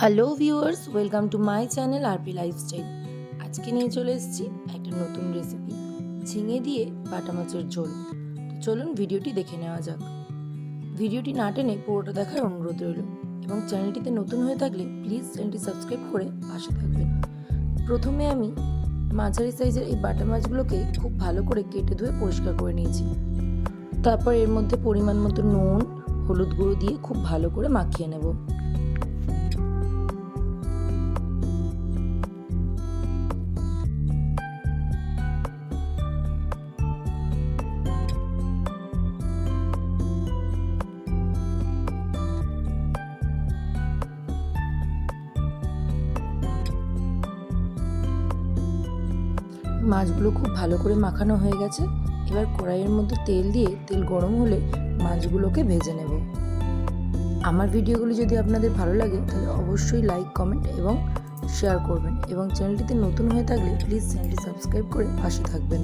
Hello viewers, welcome to my channel RP lifestyle. আজকে নিয়ে চলে এসেছি একটা নতুন রেসিপি, ঝিঙে দিয়ে বাটা মাছের ঝোল। তো চলুন ভিডিওটি দেখে নেওয়া যাক। ভিডিওটি না টেনে পুরোটা দেখার অনুরোধ রইল এবং চ্যানেলটিতে নতুন হয়ে থাকলে প্লিজ চ্যানেলটি সাবস্ক্রাইব করে পাশে থাকবেন। প্রথমে আমি মাঝারি সাইজের এই বাটা মাছগুলোকে খুব ভালো করে কেটে ধুয়ে পরিষ্কার করে নিয়েছি। তারপর এর মধ্যে পরিমাণ মতো নুন, হলুদ গুঁড়ো দিয়ে খুব ভালো করে মাখিয়ে নেব। মাছগুলো খুব ভালো করে মাখানো হয়ে গেছে। এবার কড়াইয়ের মধ্যে তেল দিয়ে, তেল গরম হলে মাছগুলোকে ভেজে নেব। আমার ভিডিওগুলি যদি আপনাদের ভালো লাগে, তাহলে অবশ্যই লাইক কমেন্ট এবং শেয়ার করবেন এবং চ্যানেলটিতে নতুন হয়ে থাকলে প্লিজ চ্যানেলটি সাবস্ক্রাইব করে পাশে থাকবেন।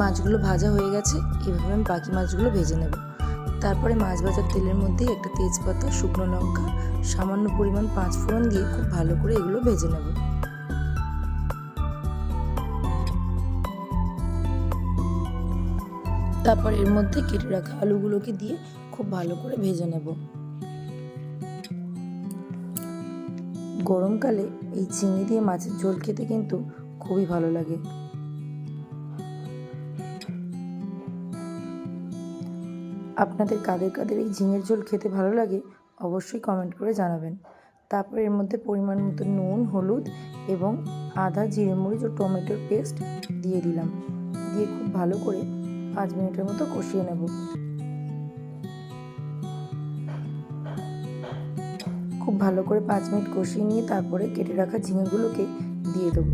মাছগুলো ভাজা হয়ে গেছে, এভাবে আমি বাকি মাছগুলো ভেজে নেব। তারপরে মাছ ভাজার তেলের মধ্যে একটা তেজপাতা, শুকনো লঙ্কা, সামান্য পরিমাণ পাঁচ ফোড়ন দিয়ে খুব ভালো করে এগুলো ভেজে নেব। তারপর এর মধ্যে কেটে রাখা আলুগুলোকে দিয়ে খুব ভালো করে ভেজে নেব। গরমকালে এই চিংড়ি দিয়ে মাছের ঝোল খেতে কিন্তু খুবই ভালো লাগে। আপনাদের কাদের কাদের এই ঝিঙের ঝোল খেতে ভালো লাগে অবশ্যই কমেন্ট করে জানাবেন। তারপর এর মধ্যে পরিমাণ মতো নুন, হলুদ এবং আদা, জিরে মরিচ ও টমেটোর পেস্ট দিয়ে দিলাম। দিয়ে খুব ভালো করে পাঁচ মিনিটের মতো কষিয়ে নেব। খুব ভালো করে পাঁচ মিনিট কষিয়ে নিয়ে তারপরে কেটে রাখা ঝিঙেগুলোকে দিয়ে দেবো।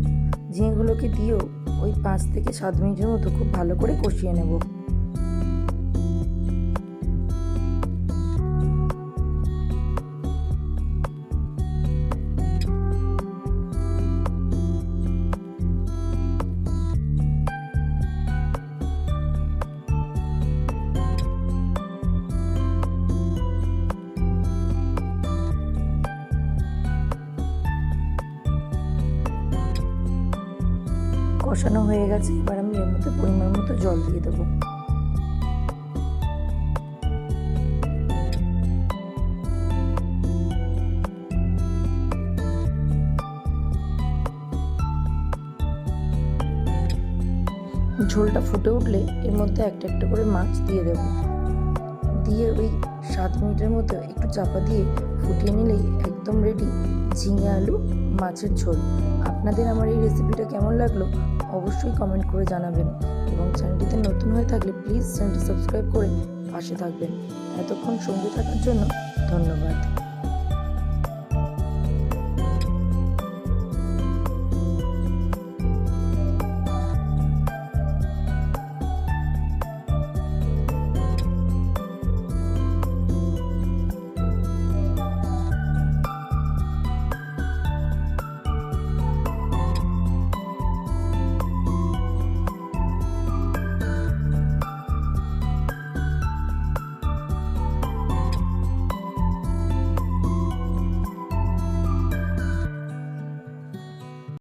ঝিঙেগুলোকে দিয়েও ওই পাঁচ থেকে সাত মিনিটের মতো খুব ভালো করে কষিয়ে নেব। কষানো হয়ে গেছে, এবার আমি এর মধ্যে পরিমাণ মতো জল দিয়ে দেবো। ঝোলটা ফুটে উঠলে এর মধ্যে একটা একটা করে মাছ দিয়ে দেব। দিয়ে ওই সাত মিনিটের মতো একটু চাপা দিয়ে ফুটিয়ে নিলেই একদম রেডি ঝিঙে আলু, মাছের ঝোল। আপনাদের আমার এই রেসিপিটা কেমন লাগল অবশ্যই কমেন্ট করে জানাবেন এবং চ্যানেলটিতে নতুন হয়ে থাকলে প্লিজ চ্যানেলটি সাবস্ক্রাইব করে পাশে থাকবেন। এতক্ষণ সঙ্গে থাকার জন্য ধন্যবাদ।